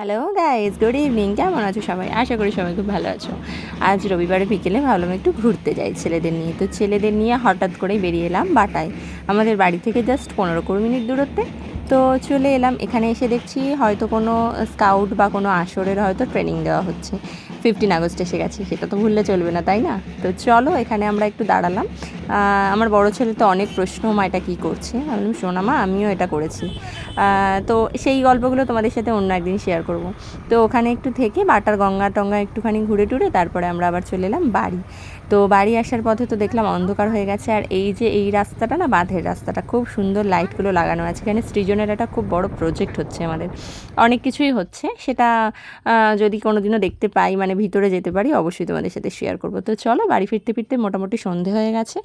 Hello guys good evening কেমন আছো সবাই? আশা করি সবাই খুব ভালো আছো। আজ রবিবারে বিকেলে ভাবলাম একটু ঘুরতে যাই ছেলেদের নিয়ে। তো ছেলেদের নিয়ে হঠাৎ করে বেরিয়ে এলাম বাটায়। আমাদের বাড়ি থেকে জাস্ট পনেরো কুড়ি মিনিট দূরত্বে। তো চলে এলাম। এখানে এসে দেখছি হয়তো কোনো স্কাউট বা কোনো আসরের হয়তো ট্রেনিং দেওয়া হচ্ছে। ফিফটিন আগস্ট এসে গেছে, সেটা তো ভুললে চলবে না, তাই না? তো চলো, এখানে আমরা একটু দাঁড়ালাম। আমার বড় ছেলে তো অনেক প্রশ্ন, মা এটা কী করছে? আমি বললাম, শোনা মা, আমিও এটা করেছি। তো সেই গল্পগুলো তোমাদের সাথে অন্য একদিন শেয়ার করব। তো ওখানে একটু থেকে বাটার গঙ্গা টঙ্গা একটুখানি ঘুরে টুরে তারপরে আমরা আবার চলে এলাম বাড়ি। তো বাড়ি আসার পথে তো দেখলাম অন্ধকার হয়ে গেছে, আর এই যে এই রাস্তাটা না, বাঁধের রাস্তাটা, খুব সুন্দর লাইটগুলো লাগানো আছে। এখানে সৃজনের একটা খুব বড় প্রজেক্ট হচ্ছে আমাদের। অনেক কিছুই হচ্ছে, সেটা যদি কোনো দিনও দেখতে পাই মানে ভিতরে যেতে পারি, অবশ্যই তোমাদের সাথে শেয়ার করব। তো চলো বাড়ি ফিরতে ফিরতে মোটামুটি সন্ধে হয়ে গেছে।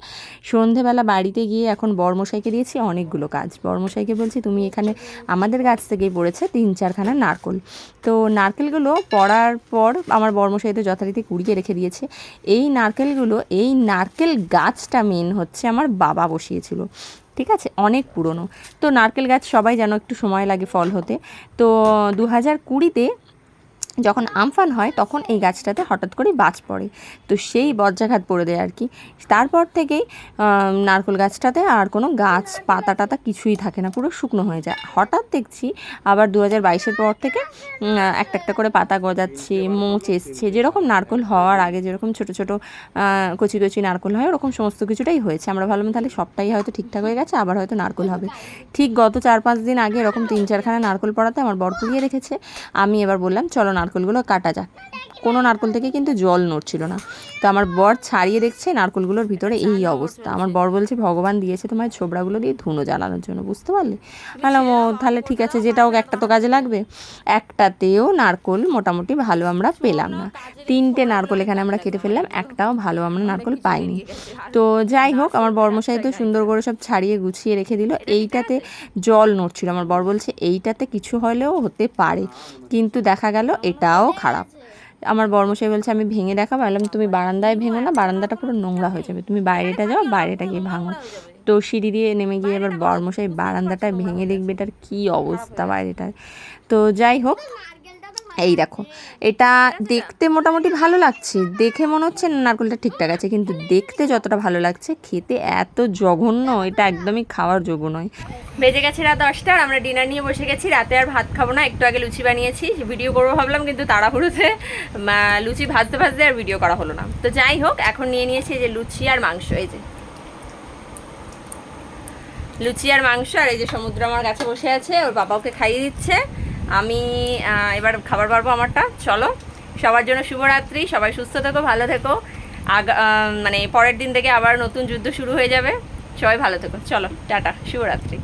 সন্ধেবেলা বাড়িতে গিয়ে এখন বর্মশাইকে দিয়েছি অনেকগুলো কাজ। বর্মশাইকে বলছি, তুমি এখানে আমাদের গাছ থেকেই পড়েছে তিন চারখানা নারকল। তো নারকেলগুলো পড়ার পর আমার বর্মশাই যথারীতি কুড়িয়ে রেখে দিয়েছে। এই নারকেলগুলো, এই নারকেল গাছটা মেন হচ্ছে আমার বাবা বসিয়েছিল। ঠিক আছে? অনেক পুরনো। তো নারকেল গাছ সবাই যেন একটু সময় লাগে ফল হতে। তো দু হাজার কুড়িতে যখন আমফান হয়, তখন এই গাছটাতে হঠাৎ করে বাজ পড়ে। তো সেই বজ্রাঘাত পড়ে দেয় আর কি। তারপর থেকেই নারকেল গাছটাতে আর কোনো গাছ, পাতা টাতা কিছুই থাকে না, পুরো শুকনো হয়ে যায়। হঠাৎ দেখছি, আবার দু হাজার বাইশের পর থেকে একটা একটা করে পাতা গজাচ্ছে, মোচ এসছে। যেরকম নারকেল হওয়ার আগে যেরকম ছোট ছোট কচি কচি নারকেল হয়, ওরকম সমস্ত কিছুটাই হয়েছে। আমরা ভাবলাম তাহলে সবটাই হয়তো ঠিকঠাক হয়ে গেছে, আবার হয়তো নারকেল হবে। ঠিক গত চার পাঁচ দিন আগে এরকম তিন চারখানা নারকেল পড়াতে আমার বর পুড়িয়ে রেখেছে। আমি এবার বললাম, চলো নারকেলগুলো কাটা যাক। কোনো নারকেল থেকে কিন্তু জল নড়ছিল না। তো আমার বর ছাড়িয়ে দেখছে নারকেলগুলোর ভিতরে এই অবস্থা। আমার বর বলছে, ভগবান দিয়েছে তোমার ছোবড়াগুলো দিয়ে ধুনো জ্বালানোর জন্য, বুঝতে পারলে? বললাম, ও, তাহলে ঠিক আছে, যেটা হোক একটা তো কাজে লাগবে। একটাতেও নারকেল মোটামুটি ভালো আমরা পেলাম না। তিনটে নারকেল এখানে আমরা কেটে ফেললাম, একটাও ভালো আমরা নারকেল পাইনি। তো যাই হোক, আমার বর্মশাই তো সুন্দর করে সব ছাড়িয়ে গুছিয়ে রেখে দিল। এইটাতে জল নড়ছিল। আমার বর বলছে, এইটাতে কিছু হলেও হতে পারে। কিন্তু দেখা গেল, এটাও খারাপ। আমার বর্মশাই বলছে, আমি ভেঙে দেখা বললাম, তুমি বারান্দায় ভেঙো না, বারান্দাটা পুরো নোংরা হয়ে যাবে। তুমি বাইরেটা যাও, বাইরেটা গিয়ে ভাঙো। তো সিঁড়ি দিয়ে নেমে গিয়ে এবার বর্মশাই বারান্দাটা ভেঙে দেখবে এটার কী অবস্থা বাইরেটার তো যাই হোক এই দেখো এটা দেখতে মোটামুটি ভালো লাগছে। দেখে মনে হচ্ছে নারকেলটা ঠিকঠাক আছে কিন্তু দেখতে যতটা ভালো লাগছে খেতে এত জঘন্য এটা একদমই খাওয়ার যোগ্য নয়। বেজে গেছে রাত দশটা আর আমরা ডিনার নিয়ে বসে গেছি। রাতে আর ভাত খাব না একটু আগে লুচি বানিয়েছি ভিডিও করব ভাবলাম কিন্তু তাড়াহুড়োতে লুচি ভাজতে ভাজতে আর ভিডিও করা হলো না। তো যাই হোক এখন নিয়ে নিয়েছি যে লুচি আর মাংস এই যে। লুচি আর মাংস আর এই যে সমুদ্র আমার কাছে বসে আছে ওর বাবা ওকে খাইয়ে দিচ্ছে। আমি এবার খাবার পারব আমারটা। চলো, সবার জন্য শুভরাত্রি, সবাই সুস্থ থেকো, ভালো থেকো। আগ মানে পরের দিন থেকে আবার নতুন যুদ্ধ শুরু হয়ে যাবে। সবাই ভালো থেকো। চলো, টাটা, শুভরাত্রি।